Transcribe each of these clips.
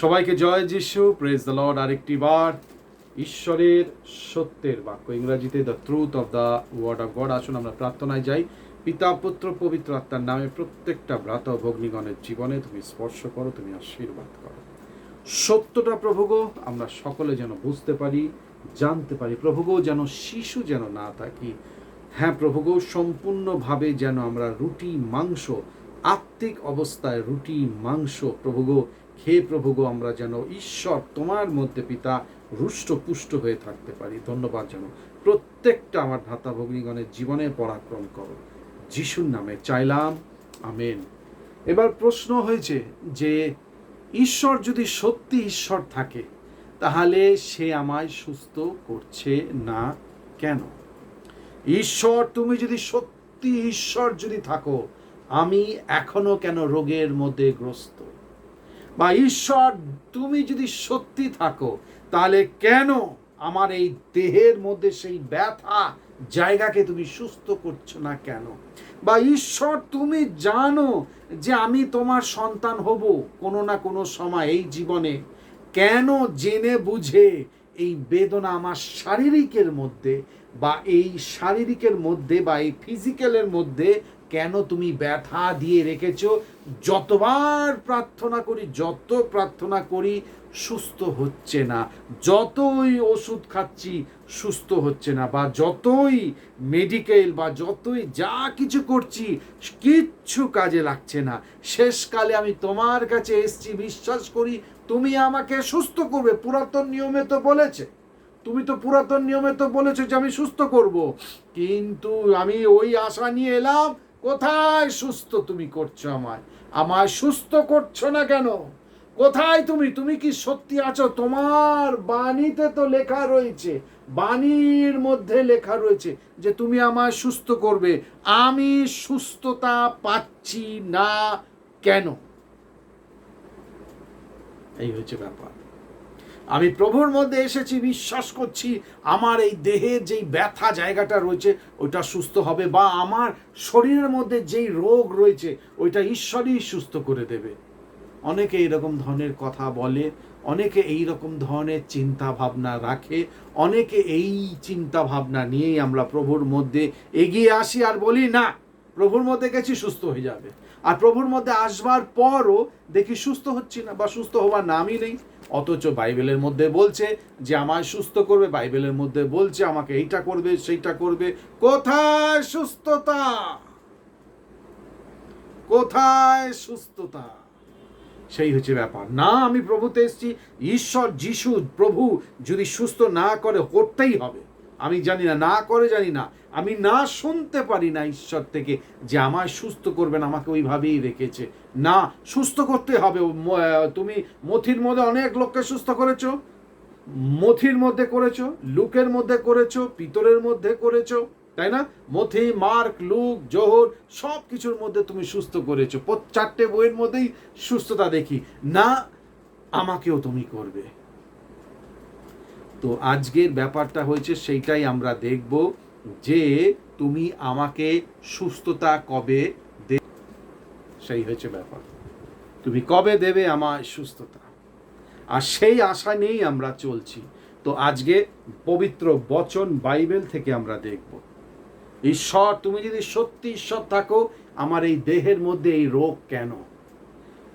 সবাইকে জয় যিশু praise the Lord আরেকটি বার। ঈশ্বরের সত্যের বাক্য। ইংরেজিতে the truth of the word of God আসুন, আমরা প্রার্থনায় যাই। পিতা, পুত্র, পবিত্র আত্মার নামে প্রত্যেকটা ভ্রাত ভগ্নিগণের জীবনে তুমি স্পর্শ করো, তুমি আশীর্বাদ করো। সত্যটা প্রভুগো আমরা সকলে যেন বুঝতে পারি, জানতে পারি। প্রভুগো যেন শিশু যেন না থাকি। হ্যাঁ প্রভুগো সম্পূর্ণভাবে যেন আমরা রুটি, মাংস, আত্মিক অবস্থায় রুটি, মাংস প্রভুগো খেয়ে প্রভুগো, আমরা যেন ঈশ্বর তোমার মধ্যে পিতা রুষ্ট পুষ্ট হয়ে থাকতে পারি। ধন্যবাদ যেন প্রত্যেকটা আমার ভ্রাতা ভগ্নীগণের জীবনে পরাক্রম করো। যিশুর নামে চাইলাম, আমেন। এবার প্রশ্ন হয়েছে যে, ঈশ্বর যদি সত্যি ঈশ্বর থাকে, তাহলে সে আমায় সুস্থ করছে না কেন? ঈশ্বর, তুমি যদি সত্যি ঈশ্বর যদি থাকো, আমি এখনও কেন রোগের মধ্যে গ্রস্ত? বা ঈশ্বর, তুমি যদি সত্যি থাকো, তাহলে কেন আমার এই দেহের মধ্যে সেই ব্যথা জায়গাকে তুমি সুস্থ করছ না কেন? বা ঈশ্বর, তুমি জানো যে আমি তোমার সন্তান হব কোনো না কোনো সময় এই জীবনে। কেন জেনে বুঝে এই বেদনা আমার শারীরিকের মধ্যে বা এই শারীরিকের মধ্যে বা এই ফিজিক্যালের মধ্যে কেন তুমি ব্যথা দিয়ে রেখেছ? যতবার প্রার্থনা করি, যত প্রার্থনা করি, সুস্থ হচ্ছে না। যতই ওষুধ খাচ্ছি, সুস্থ হচ্ছে না বা যতই মেডিকেল বা যতই যা কিছু করছি, কিচ্ছু কাজে লাগছে না। শেষকালে আমি তোমার কাছে এসছি, বিশ্বাস করি, তুমি আমাকে সুস্থ করবে। পুরাতন নিয়মে তো বলেছে। তুমি তো পুরাতন নিয়মে তো বলেছ যে আমি সুস্থ করব। কিন্তু আমি ওই আশা নিয়ে এলাম, কোথায় সুস্থ তুমি করছ আমায়? আমায় সুস্থ করছ না কেন? কোথায় তুমি? তুমি কি সত্যি আছো? তোমার বাণীতে তো লেখা রয়েছে, বাণীর মধ্যে লেখা রয়েছে যে তুমি আমায় সুস্থ করবে। আমি সুস্থতা পাচ্ছি না কেন? এই হচ্ছে ব্যাপার। আমি প্রভুর মধ্যে এসেছি, বিশ্বাস করছি, আমার এই দেহের যেই ব্যথা জায়গাটা রয়েছে ওইটা সুস্থ হবে বা আমার শরীরের মধ্যে যেই রোগ রয়েছে, ওইটা ঈশ্বরই সুস্থ করে দেবে। অনেকে এইরকম ধরনের কথা বলে, অনেকে এই রকম ধরনের চিন্তা ভাবনা রাখে, অনেকে এই চিন্তা ভাবনা নিয়েই আমরা প্রভুর মধ্যে এগিয়ে আসি আর বলি, না প্রভুর মধ্যে গেছি সুস্থ হয়ে যাবে। আর প্রভুর মধ্যে আসবার পরও দেখি সুস্থ হচ্ছি না বা সুস্থ হওয়ার নামই নেই। অথচ বাইবেলের মধ্যে বলছে যে, আমায় সুস্থ করবে। বাইবেলের মধ্যে বলছে, আমাকে এইটা করবে, সেইটা করবে। কোথায় সুস্থতা? কোথায় সুস্থতা? সেই হচ্ছে ব্যাপার। না, আমি প্রভুতে এসেছি। ঈশ্বর, যিশু, প্রভু যদি সুস্থ না করে, করতেই হবে। আমি জানি না না করে জানি না। আমি না শুনতে পারি না ঈশ্বর থেকে যে আমায় সুস্থ করবেন, আমাকে ওইভাবেই রেখেছে। না, সুস্থ করতে হবে। তুমি মথির মধ্যে অনেক লোককে সুস্থ করেছ। মথির মধ্যে করেছ, লুকের মধ্যে করেছ, পিতরের মধ্যে করেছ, তাই না? মথি, মার্ক, লুক, জোহর সব কিছুর মধ্যে তুমি সুস্থ করেছ। চারটে বইয়ের মধ্যেই সুস্থতা দেখি। না, আমাকেও তুমি করবে। তো আজকের ব্যাপারটা হয়েছে সেইটাই আমরা দেখব যে তুমি আমাকে সুস্থতা কবে দে, সেই হয়েছে ব্যাপার। তুমি কবে দেবে আমার সুস্থতা? আর সেই আশা নিয়েই আমরা চলছি। তো আজকে পবিত্র বচন বাইবেল থেকে আমরা দেখব। ঈশ্বর, তুমি যদি সত্যি ঈশ্বর থাকো, আমার এই দেহের মধ্যে এই রোগ কেন?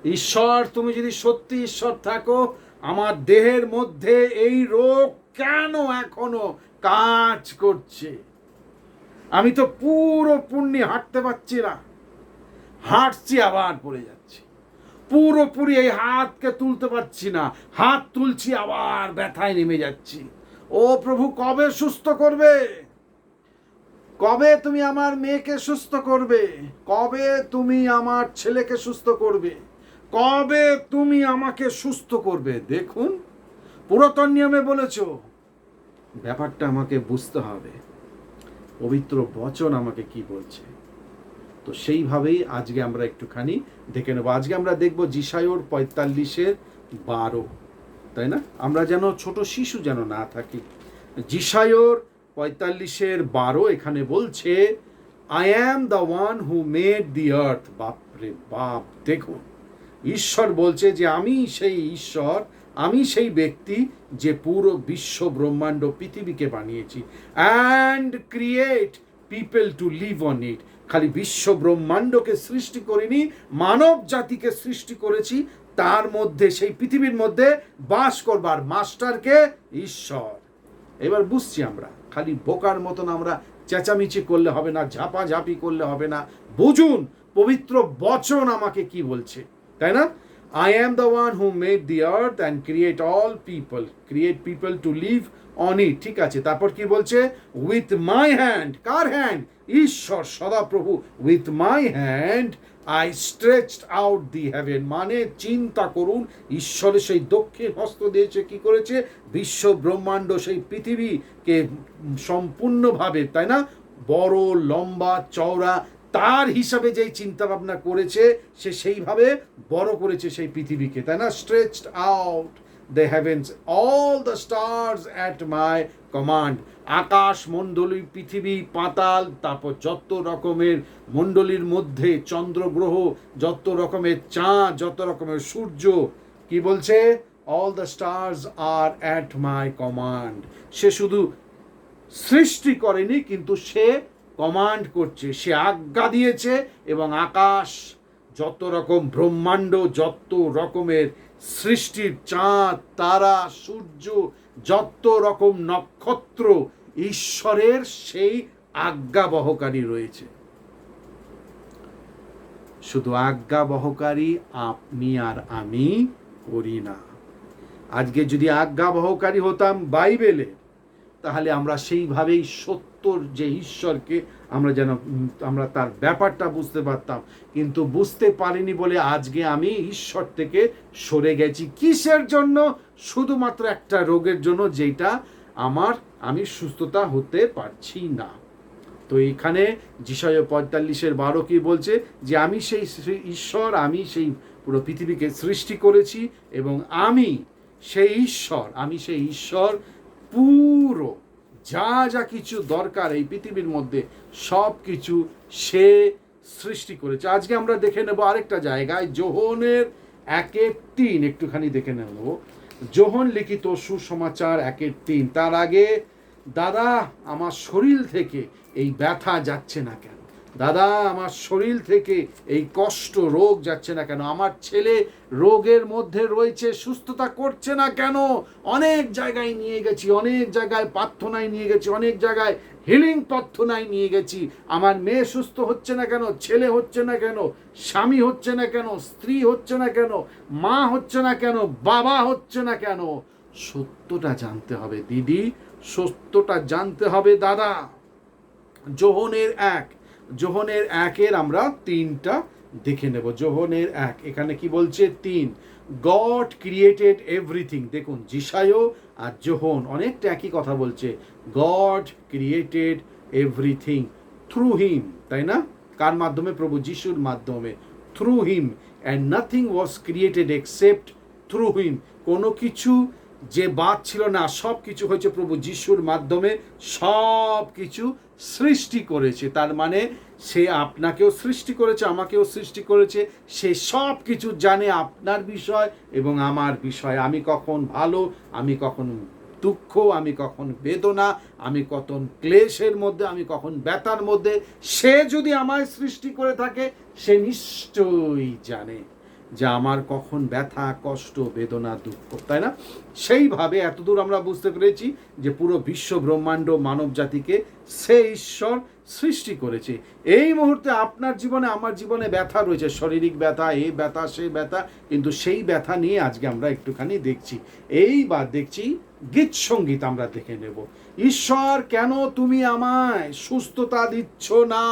ঈশ্বর, তুমি যদি সত্যি ঈশ্বর থাকো আমার দেহের মধ্যে এই রোগ কেন এখনও কাজ করছে? আমি তো পুরো পুণ্যি হাঁটতে পারছি না। হাঁটছি, আবার পড়ে যাচ্ছি। পুরোপুরি এই হাতকে তুলতে পারছি না। হাত তুলছি, আবার ব্যথায় নেমে যাচ্ছি। ও প্রভু, কবে সুস্থ করবে? কবে তুমি আমার মেয়েকে সুস্থ করবে? কবে তুমি আমার ছেলেকে সুস্থ করবে? কবে তুমি আমাকে সুস্থ করবে? দেখুন, পুরাতন নিয়মে বলেছ। ব্যাপারটা আমাকে বুঝতে হবে। পবিত্র বচন আমাকে কি বলছে? তো সেইভাবেই আজকে আমরা একটুখানি দেখে নেব। আজকে আমরা দেখব জিসায়োর পঁয়তাল্লিশের বারো। তাই না? আমরা যেন ছোট শিশু যেন না থাকি। জিসায়োর পঁয়তাল্লিশের বারো এখানে বলছে I am the one who made the earth বাপরে বাপ, দেখুন। ঈশ্বর বলছে যে আমি সেই ঈশ্বর, আমি সেই ব্যক্তি যে পুরো বিশ্ব ব্রহ্মাণ্ড পৃথিবীকে বানিয়েছি। And create people to live on it খালি বিশ্ব ব্রহ্মাণ্ডকে সৃষ্টি করিনি, মানব জাতিকে সৃষ্টি করেছি, তার মধ্যে, সেই পৃথিবীর মধ্যে বাস করবার মাস্টারকে ঈশ্বর। এবার বুঝছি আমরা, খালি বোকার মতন আমরা চেঁচামেচি করলে হবে না, ঝাপাঝাপি করলে হবে না। বুঝুন, পবিত্র বচন আমাকে কি বলছে? তাই না? I am the one who made the earth and create all people create people to live on it ঠিক আছে, তারপর কি বলছে? উইথ মাই হ্যান্ড কার হ্যান্ড ঈশ্বর, সদাপ্রভু। With my hand I stretched out the heaven মানে চিন্তা করুন ঈশ্বরের সেই দক্ষিণ হস্ত দিয়েছে কি করেছে? বিশ্ব ব্রহ্মাণ্ড সেই পৃথিবীকে সম্পূর্ণভাবে, তাই না? বড়, লম্বা, চওড়া তার হিসাবে যেই চিন্তা ভাবনা করেছে, সে সেইভাবে বড় করেছে সেই পৃথিবীকে, তাই না? Stretched out the heavens all the stars at my command আকাশ মণ্ডলী, পৃথিবী, পাতাল, তারপর যত রকমের মণ্ডলীর মধ্যে চন্দ্রগ্রহ, যত রকমের চাঁদ, যত রকমের সূর্য, কি বলছে? All the stars are at my command সে শুধু সৃষ্টি করেনি, কিন্তু সে কমান্ড করছে, সে আজ্ঞা দিয়েছে এবং আকাশ যত রকম ব্রহ্মাণ্ড, যত রকমের সৃষ্টির চাঁদ, তারা, সূর্য, যত রকম নক্ষত্র ঈশ্বরের সেই আজ্ঞাবহকারী রয়েছে। শুধু আজ্ঞাবহকারী আপনি আর আমি করি না। আজকে যদি আজ্ঞাবহকারী হতাম বাইবেলে তাহলে আমরা সেইভাবেই সত্যর যে ঈশ্বরকে আমরা যেন, আমরা তার ব্যাপারটা বুঝতে পারতাম। কিন্তু বুঝতে পারিনি বলে আজকে আমি ঈশ্বর থেকে সরে গেছি। কিসের জন্য? শুধুমাত্র একটা রোগের জন্য যেটা আমার, আমি সুস্থতা হতে পারছি না। তো এখানে যিশয় পঁয়তাল্লিশের বারো কি বলছে? যে আমি সেই ঈশ্বর, আমি সেই পুরো পৃথিবীকে সৃষ্টি করেছি এবং আমি সেই ঈশ্বর, আমি সেই ঈশ্বর পুরো যা যা কিছু দরকার এই পৃথিবীর মধ্যে, সব কিছু সে সৃষ্টি করেছে। আজকে আমরা দেখে নেব আরেকটা জায়গায়, জোহনের একের তিন, একটুখানি দেখে নেব। জোহন লিখিত সুসমাচার একের তিন, তার আগে, দাদা, আমার শরীর থেকে এই ব্যথা যাচ্ছে না কেন? দাদা, আমার শরীর থেকে এই কষ্ট রোগ যাচ্ছে না কেন? আমার ছেলে রোগের মধ্যে রয়েছে, সুস্থতা করছে না কেন? অনেক জায়গায় নিয়ে গেছি, অনেক জায়গায় প্রার্থনায় নিয়ে গেছি, অনেক জায়গায় হিলিং প্রার্থনায় নিয়ে গেছি। আমার মেয়ে সুস্থ হচ্ছে না কেন? ছেলে হচ্ছে না কেন? স্বামী হচ্ছে না কেন? স্ত্রী হচ্ছে না কেন? মা হচ্ছে না কেন? বাবা হচ্ছে না কেন? সত্যটা জানতে হবে, দিদি। সত্যটা জানতে হবে, দাদা। যোহনের এক যোহনের একের আমরা তিনটা দেখে নেব। যোহনের এক, এখানে কি বলছে? তিন। God created everything. দেখুন জিসায়ও আর যোহন অনেকটা একই কথা বলছে। God created everything through him, তাই না? কার মাধ্যমে? প্রভু যিশুর মাধ্যমে। Through him and nothing was created except through him কোনো কিছু যে বাদ ছিল না সব কিছু হয়েছে প্রভু যিশুর মাধ্যমে। সব কিছু সৃষ্টি করেছে। তার মানে সে আপনাকেও সৃষ্টি করেছে, আমাকেও সৃষ্টি করেছে। সে সব কিছু জানে আপনার বিষয় এবং আমার বিষয়। আমি কখন ভালো, আমি কখন দুঃখ, আমি কখন বেদনা, আমি কখন ক্লেশের মধ্যে, আমি কখন ব্যথার মধ্যে। সে যদি আমায় সৃষ্টি করে থাকে, সে নিশ্চয়ই জানে। যে আমার কখন ব্যথা, কষ্ট, বেদনা, দুঃখ, তাই না? সেইভাবে এতদূর আমরা বুঝতে পেরেছি যে পুরো বিশ্ব ব্রহ্মাণ্ড মানব জাতিকে সে ঈশ্বর সৃষ্টি করেছে। এই মুহূর্তে আপনার জীবনে, আমার জীবনে ব্যথা রয়েছে। শারীরিক ব্যথা এই ব্যথা সেই ব্যথা, কিন্তু সেই ব্যথা নিয়ে আজকে আমরা একটুখানি দেখছি। এইবার দেখছি গীত সংগীত আমরা দেখে নেব। ঈশ্বর, কেন তুমি আমায় সুস্থতা দিচ্ছ না?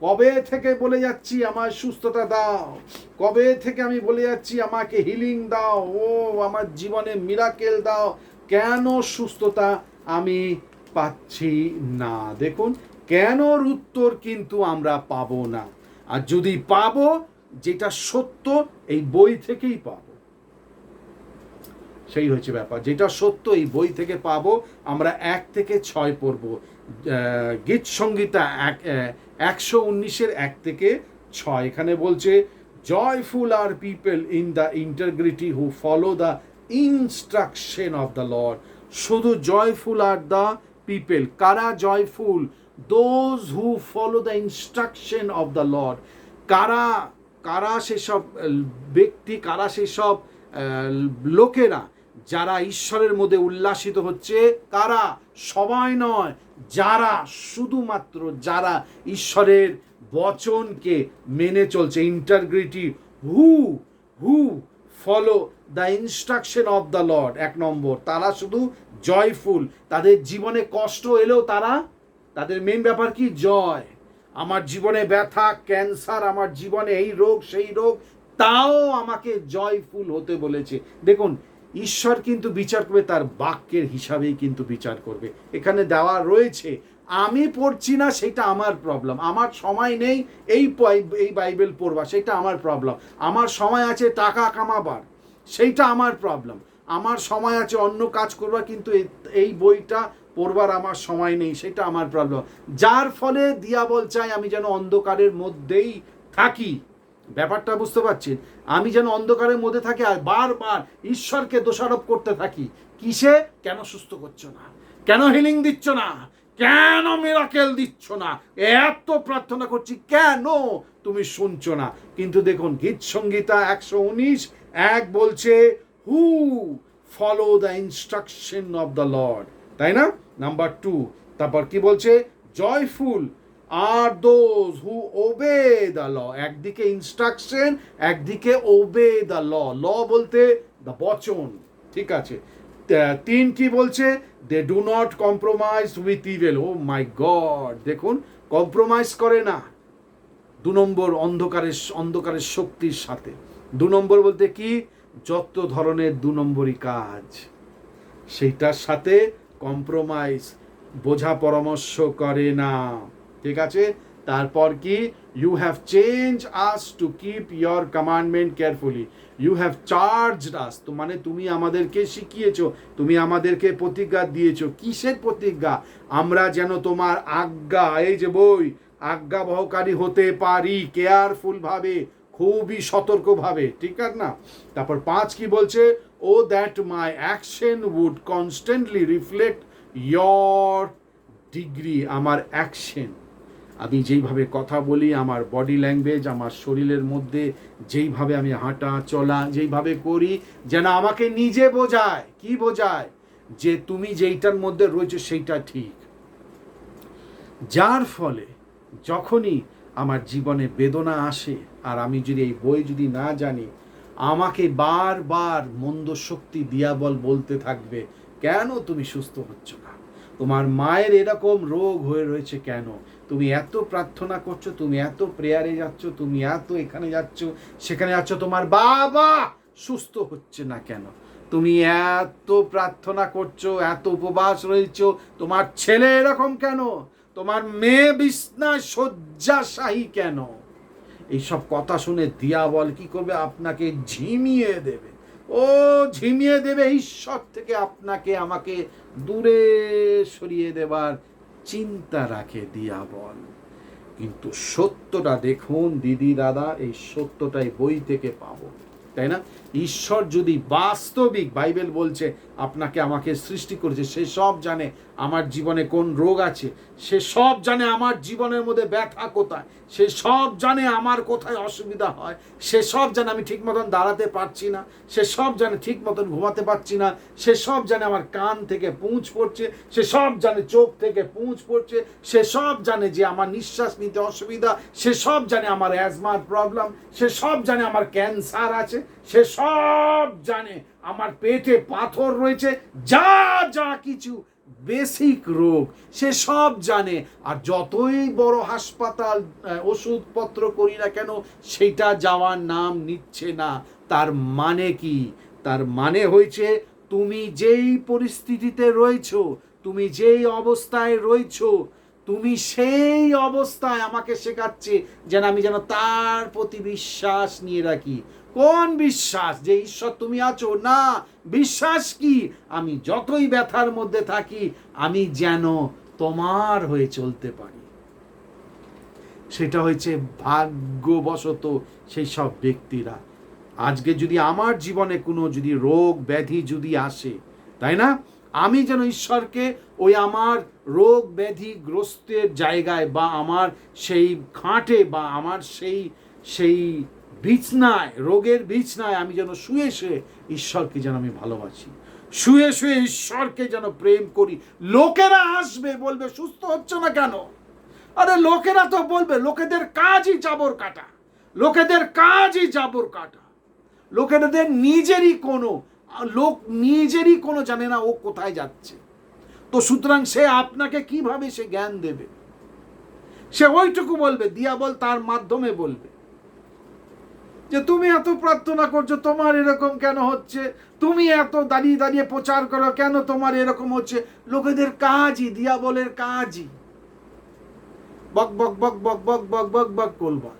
কবে থেকে বলে যাচ্ছি আমার সুস্থতা দাও? কবে থেকে আমি বলে যাচ্ছি আমাকে হিলিং দাও? ও, আমার জীবনে মিরাকেল দাও। কেন সুস্থতা আমি পাচ্ছি না? দেখুন, কেনর উত্তর কিন্তু আমরা পাবো না। আর যদি পাব, যেটা সত্য, এই বই থেকেই পাবো। সেই হচ্ছে ব্যাপার। যেটা সত্য, এই বই থেকে পাবো। আমরা এক থেকে ছয় পড়ব। গীত সংগীতা এক একশো উনিশের এক থেকে ছয়। এখানে বলছে joyful are people in the integrity who follow the instruction of the Lord শুধু জয়ফুল আর দ্য পিপল কারা joyful those who follow the instruction of the Lord কারা কারা সেসব ব্যক্তি, কারা সেসব লোকেরা যারা ঈশ্বরের মধ্যে উল্লাসিত হচ্ছে কারা সবাই নয়, যারা শুধুমাত্র যারা ঈশ্বরের বচনকে মেনে চলছে integrity who who follow the instruction of the Lord এক নম্বর। তারা শুধু জয়ফুল, তাদের জীবনে কষ্ট এলেও তারা, তাদের মেন ব্যাপার কি? জয়। আমার জীবনে ব্যথা ক্যান্সার আমার জীবনে এই রোগ, সেই রোগ, তাও আমাকে জয়ফুল হতে বলেছে। দেখুন ঈশ্বর কিন্তু বিচার করবে, তার বাক্যের হিসাবেই কিন্তু বিচার করবে। এখানে দেওয়া রয়েছে, আমি পড়ছি না, সেটা আমার প্রবলেম আমার সময় নেই, এই এই বাইবেল পড়বা, সেটা আমার প্রবলেম আমার সময় আছে টাকা কামাবার, সেইটা আমার প্রবলেম আমার সময় আছে অন্য কাজ করবার কিন্তু এই বইটা পড়বার আমার সময় নেই, সেটা আমার প্রবলেম যার ফলে দিয়াবল চাই আমি যেন অন্ধকারের মধ্যেই থাকি। ব্যাপারটা বুঝতে পারছেন আমি যেন অন্ধকারের মধ্যে থাকি আর বারবার ঈশ্বরকে দোষারোপ করতে থাকি। কিসে? কেন সুস্থ করছ না? কেন হিলিং দিচ্ছ না? কেন মিরাকেল দিচ্ছ না? এত প্রার্থনা করছি কেন তুমি শুনছো না? কিন্তু দেখুন, গীত সঙ্গীতা একশো উনিশ, এক বলছে who follow the instruction of the lord তাই না? নাম্বার টু তারপর কি বলছে? Joyful are those who obey the law একদিকে ইনস্ট্রাকশন একদিকে ওবে দ্য ল ল বলতে দ্য বচন, ঠিক আছে? তা- তিন কি বলছে? They do not compromise with evil oh my God দেখুন কম্প্রোমাইজ করে না। দু নম্বর অন্ধকারের অন্ধকারের শক্তির সাথে। দু নম্বর বলতে কি? যত ধরনের দু নম্বরই কাজ। সেইটার সাথে কম্প্রোমাইজ বোঝা পরামর্শ করে না। ঠিক আছে? তারপর কি? You have change us to keep your commandment carefully you have charge us তো মানে তুমি আমাদেরকে শিখিয়েছো, তুমি আমাদেরকে প্রতিজ্ঞা দিয়েছ। কিসের প্রতিজ্ঞা? আমরা যেন তোমার আজ্ঞা, এই যে বই আজ্ঞাবহকারী হতে পারি কেয়ারফুল ভাবে খুবই সতর্কভাবে, ঠিক আছে না? তারপর পাঁচ কি বলছে? ও that my action would constantly reflect your degree আমার অ্যাকশন আমি যেইভাবে কথা বলি, আমার বডি ল্যাঙ্গুয়েজ আমার শরীরের মধ্যে যেইভাবে আমি হাঁটা, চলা, যেইভাবে করি, যেন আমাকে নিজে বোঝায়। কি বোঝায়? যে তুমি যেইটার মধ্যে রয়েছে সেইটা ঠিক। যার ফলে যখনই আমার জীবনে বেদনা আসে, আর আমি যদি এই বই যদি না জানি, আমাকে বারবার মন্দ শক্তি দিয়াবল বলতে থাকবে, কেন তুমি সুস্থ হচ্ছ না? তোমার মায়ের এরকম রোগ হয়ে রয়েছে কেন? তুমি এত প্রার্থনা করছ, তুমি এত প্রেয়ারে যাচ্ছ, তুমি এত এখানে যাচ্ছ, সেখানে যাচ্ছ, তোমার বাবা সুস্থ হচ্ছে না কেন? তুমি এত প্রার্থনা করছ, এত উপবাস রয়েছো, তোমার ছেলে এরকম কেন? তোমার মেয়ে বিছনায় শয্যাশাহী কেন? এইসব কথা শুনে দিয়াবল কি করবে? আপনাকে ঝিমিয়ে দেবে। ও ঝিমিয়ে দেবে, ঈশ্বর থেকে আপনাকে, আমাকে দূরে সরিয়ে দেবার চিন্তা রাখে দিয়া বল। কিন্তু সত্যটা দেখুন, দিদি, দাদা, এই সত্যটাই বই থেকে পাবো। তাই না? ঈশ্বর যদি বাস্তবিক বাইবেল বলছে আপনাকে আমাকে সৃষ্টি করেছে সে সব জানে আমার জীবনে কোন রোগ আছে সে সব জানে আমার জীবনের মধ্যে ব্যথা কোথায় সে সব জানে আমার কোথায় অসুবিধা হয় সে সব জানে আমি ঠিক মতন দাঁড়াতে পারছি না সে সব জানে ঠিক মতন ঘুমাতে পারছি না সে সব জানে আমার কান থেকে পুঁজ পড়ছে সে সব জানে চোখ থেকে পুঁজ পড়ছে সে সব জানে যে আমার নিঃশ্বাস নিতে অসুবিধা সে সব জানে আমার অ্যাজমার প্রবলেম সে সব জানে আমার ক্যান্সার আছে সে সব জানে। আমার পেটে পাথর রয়েছে, যা যা কিছু বেসিক রোগ, সে সব জানে। আর যতই বড় হাসপাতাল ওষুধপত্র করি না কেন, সেটা যাওয়ার নাম নিচ্ছে না। তার মানে কি? তার মানে হয়েছে, তুমি যেই পরিস্থিতিতে রয়েছো, তুমি যেই অবস্থায় রয়েছো, তুমি সেই অবস্থায় আমাকে শেখাচ্ছে যেন আমি যেন তার প্রতি বিশ্বাস নিয়ে রাখি। কোন বিশ্বাস যে ঈশ্বর তুমি আছো? না, বিশ্বাস কি? আমি যতই ব্যথার মধ্যে থাকি, আমি যেন তোমার হয়ে চলতে পারি। সেটা হয়েছে ভাগ্যবশত সেই সব ব্যক্তিরা। আজকে যদি আমার জীবনে কোনো যদি রোগ, ব্যাধি যদি আসে, তাই না? আমি যেন ঈশ্বরকে ওই আমার রোগ, ব্যাধি গ্রস্তের জায়গায় বা আমার সেই খাঁটে বা আমার সেই সেই বিছনায় রোগের বিছনায় আমি যেন শুয়ে শুয়ে ঈশ্বরকে যেন আমি ভালোবাসি। শুয়ে শুয়ে ঈশ্বরকে যেন প্রেম করি। লোকেরা আসবে, বলবে, সুস্থ হচ্ছে না কেন? আরে, লোকেরা তো বলবে, লোকেদের কাজই জাবর কাটা। লোকেদের কাজই জাবর কাটা। লোকেদের নিজেরই কোনো, লোক নিজেরই কোনো জানে না ও কোথায় যাচ্ছে। তো সুতরাং সে আপনাকে কীভাবে সে জ্ঞান দেবে? সে ওইটুকু বলবে দিয়াবল তার মাধ্যমে বলবে। যে তুমি এত প্রার্থনা করছ, তোমার এরকম কেন হচ্ছে? তুমি এত দাঁড়িয়ে দাঁড়িয়ে প্রচার করো, কেন তোমার এরকম হচ্ছে? লোকেদের কাজই, দিয়াবলের কাজই। বক বক বক বক বক বক বক বক করবার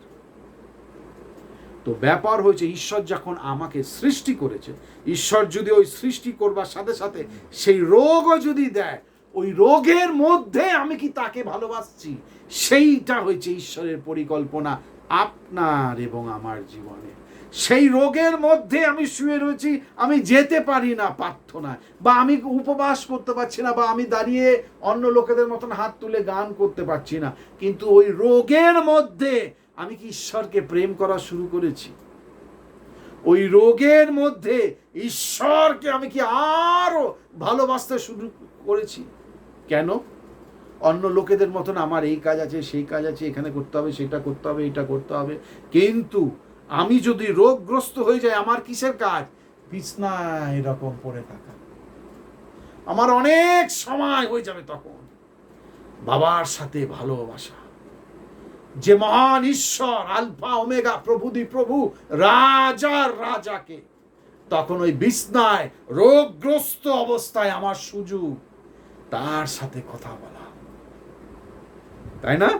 তো ব্যাপার হয়েছে, ঈশ্বর যখন আমাকে সৃষ্টি করেছে, ঈশ্বর যদি ওই সৃষ্টি করবার সাথে সাথে সেই রোগও যদি দেয়, ওই রোগের মধ্যে আমি কি তাকে ভালোবাসছি? সেইটা হয়েছে ঈশ্বরের পরিকল্পনা। আপনার এবং আমার জীবনে। সেই রোগের মধ্যে আমি শুয়ে রয়েছি, আমি যেতে পারি না প্রার্থনায় বা আমি উপবাস করতে পারছি না, বা আমি দাঁড়িয়ে অন্য লোকেদের মতন হাত তুলে গান করতে পারছি না। কিন্তু ওই রোগের মধ্যে আমি কি ঈশ্বরকে প্রেম করা শুরু করেছি? ওই রোগের মধ্যে ঈশ্বরকে আমি কি আরও ভালোবাসতে শুরু করেছি? কেন? অন্য লোকেদের মতন আমার এই কাজ আছে, সেই কাজ আছে, এখানে করতে হবে, সেটা করতে হবে, এটা করতে হবে। কিন্তু আমি যদি রোগগ্রস্ত হয়ে যাই, আমার কিসের কাজ? বিছনায় এরকম পড়ে থাকা। আমার অনেক সময় হয়ে যাবে তখন। বাবার সাথে ভালোবাসা। যে মহান ঈশ্বর, আলফা, ওমেগা প্রভুদি প্রভু রাজার রাজাকে, তখন ওই বিছনায় রোগগ্রস্ত অবস্থায় আমার সুযোগ। তার সাথে কথা বলা। তাই না?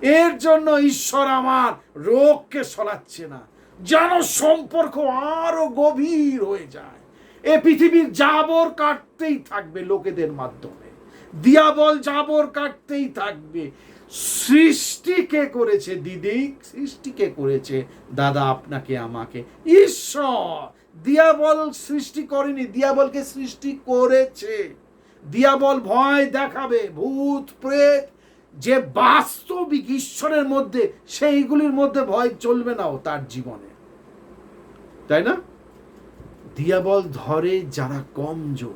এর জন্য ঈশ্বর আমার রোগকে সরাচ্ছে না। যেন সম্পর্ক আরও গভীর হয়ে যায়। এ পৃথিবীর জাবর কাটতেই থাকবে লোকেদের মাধ্যমে। দিয়াবল জাবর কাটতেই থাকবে। সৃষ্টি কে করেছে, দিদি? সৃষ্টি কে করেছে? দাদা আপনাকে, আমাকে। ঈশ্বর! দিয়াবল সৃষ্টি করেনি, দিয়াবলকে সৃষ্টি করেছে। দিয়াবল ভয় দেখাবে, ভূত, প্রেত যে বাস্তবিক ঈশ্বরের মধ্যে, সেইগুলির মধ্যে ভয় চলবে না ও তার জীবনে। তাই না? দিয়াবল ধরে যারা কমজোর,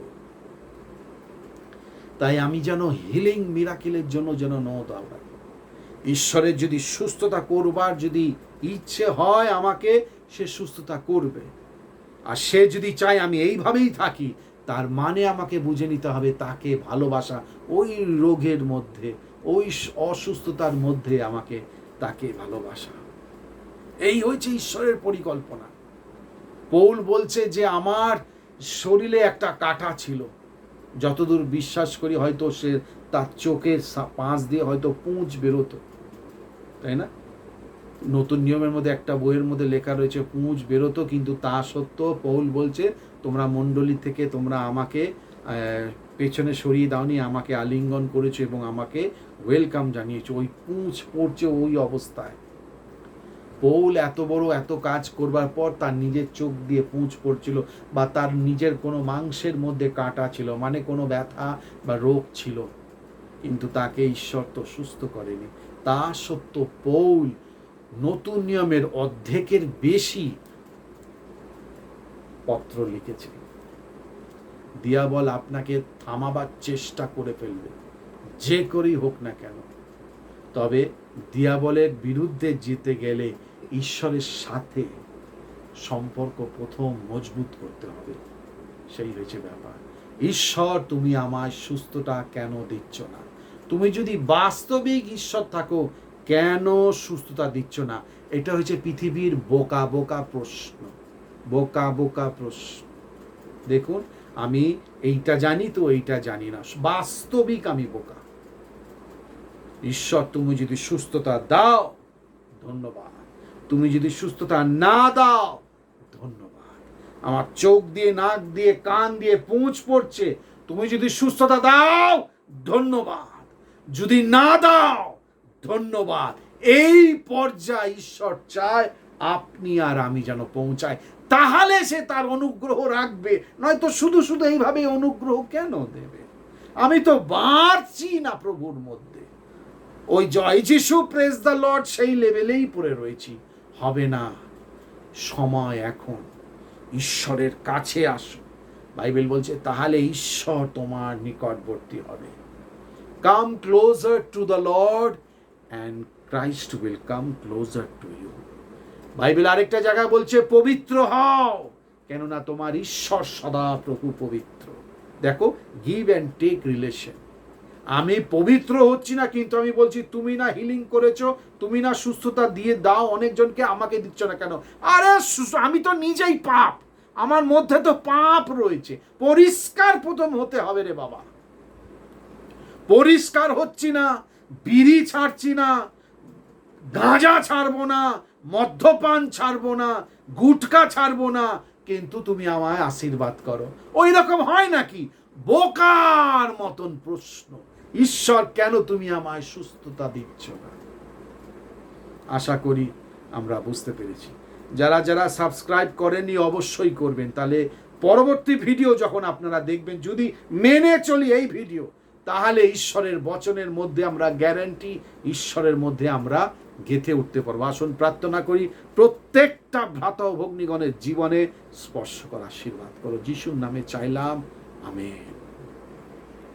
তাই আমি যেন হিলিং মিরাকেলের জন্য যেন ন দাঁড়াই। ঈশ্বরের যদি সুস্থতা করবার যদি ইচ্ছে হয় আমাকে, সে সুস্থতা করবে। আর সে যদি চায় আমি এইভাবেই থাকি, তার মানে আমাকে বুঝে নিতে হবে তাকে ভালোবাসা ওই রোগের মধ্যে ওই অসুস্থতার মধ্যে আমাকে তাকে ভালোবাসা। এই হয়েছে ঈশ্বরের পরিকল্পনা। পৌল বলছে যে, আমার শরীরে একটা কাটা ছিল। যতদূর বিশ্বাস করি হয়তো সে তার চোখের পাঁচ দিয়ে হয়তো পুঁজ বেরোতো। তাই না? নতুন নিয়মের মধ্যে একটা বইয়ের মধ্যে লেখা রয়েছে, পুঁজ বেরোতো কিন্তু তা সত্ত্বেও পৌল বলছে, তোমরা মণ্ডলী থেকে তোমরা আমাকে পেছনে সরিয়ে দাওনি আমাকে আলিঙ্গন করেছ এবং আমাকে ওয়েলকাম জানিয়েছো। ওই পুঁজ পড়ছে ওই অবস্থায়। পৌল এত বড় এত কাজ করবার পর তার নিজের চোখ দিয়ে পুঁজ পড়ছিল বা তার নিজের কোনো মাংসের মধ্যে কাটা ছিল মানে কোনো ব্যথা বা রোগ ছিল। কিন্তু তাকে ঈশ্বর তো সুস্থ করেনি। তা সত্ত্বেও পৌল নতুন নিয়মের অর্ধেকের বেশি পত্র লিখেছে। দিয়াবল আপনাকে থামাবার চেষ্টা করে ফেলবে, যে করেই হোক না কেন। তবে দিয়াবলের বিরুদ্ধে জিতে গেলে ঈশ্বরের সাথে সম্পর্ক প্রথম মজবুত করতে হবে। সেই হয়েছে ব্যাপার। ঈশ্বর, তুমি আমায় সুস্থতা কেন দিচ্ছ না? তুমি যদি বাস্তবিক ঈশ্বর থাকো, কেন সুস্থতা দিচ্ছ না? এটা হচ্ছে পৃথিবীর বোকা বোকা প্রশ্ন। বোকা বোকা প্রশ্ন। দেখুন আমি এইটা জানি তো এইটা জানি না। বাস্তবিক আমি বোকা। ঈশ্বর, তুমি যদি সুস্থতা দাও, ধন্যবাদ। তুমি যদি সুস্থতা না দাও, ধন্যবাদ। আমার চোখ দিয়ে, নাক দিয়ে, কান দিয়ে পুঁজ পড়ছে। তুমি যদি সুস্থতা দাও, ধন্যবাদ। যদি না দাও, ধন্যবাদ। এই পর্যায়ে ঈশ্বর চায় আপনি আর আমি যেন পৌঁছায় তাহলে সে তার অনুগ্রহ রাখবে। নয়তো শুধু শুধু এইভাবে অনুগ্রহ কেন দেবে? আমি তো বাড়ছি না প্রভুর মধ্যে। ওই জয় যিশু প্রেস দ্য লর্ড সেই লেভেলেই পড়ে রয়েছি। হবে না। সময় এখন। ঈশ্বরের কাছে আসো। বাইবেল বলছে, তাহলে ঈশ্বর তোমার নিকটবর্তী হবে। Come closer to the Lord and Christ will come closer to you Bible আরেকটা জায়গায় বলছে, পবিত্র হও। কেননা তোমার ঈশ্বর সদা প্রভু পবিত্র। দেখো গিভ অ্যান্ড টেক রিলেশন আমি পবিত্র হচ্ছি না, কিন্তু আমি বলছি, তুমি না হিলিং করেছ, তুমি না সুস্থতা দিয়ে দাও, অনেকজনকে আমাকে দিচ্ছ না কেন? আরে আমি তো নিজেই পাপ। আমার মধ্যে তো পাপ রয়েছে। পরিষ্কার প্রথম হতে হবে রে বাবা। পরিষ্কার হচ্ছি না, বিড়ি ছাড়ছি না, গাঁজা ছাড়বো না মদ্যপান ছাড়বো না, গুটকা ছাড়বো না, কিন্তু তুমি আমায় আশীর্বাদ করো। ওই রকম হয় নাকি? বোকার মতন প্রশ্ন। ঈশ্বর, কেন তুমি আমায় সুস্থতা দিচ্ছ না? আশা করি আমরা বুঝতে পেরেছি। যারা যারা সাবস্ক্রাইব করেননি, অবশ্যই করবেন। তাহলে পরবর্তী ভিডিও যখন আপনারা দেখবেন, যদি মেনে চলি এই ভিডিও, তাহলে ঈশ্বরের বচনের মধ্যে আমরা গ্যারান্টি ঈশ্বরের মধ্যে আমরা গেথে উঠতে পারব। আসুন প্রার্থনা করি, প্রত্যেকটা ভ্রাত ভগ্নিগণের জীবনে স্পর্শ করা আশীর্বাদ করো। যিশুর নামে চাইলাম, আমেন।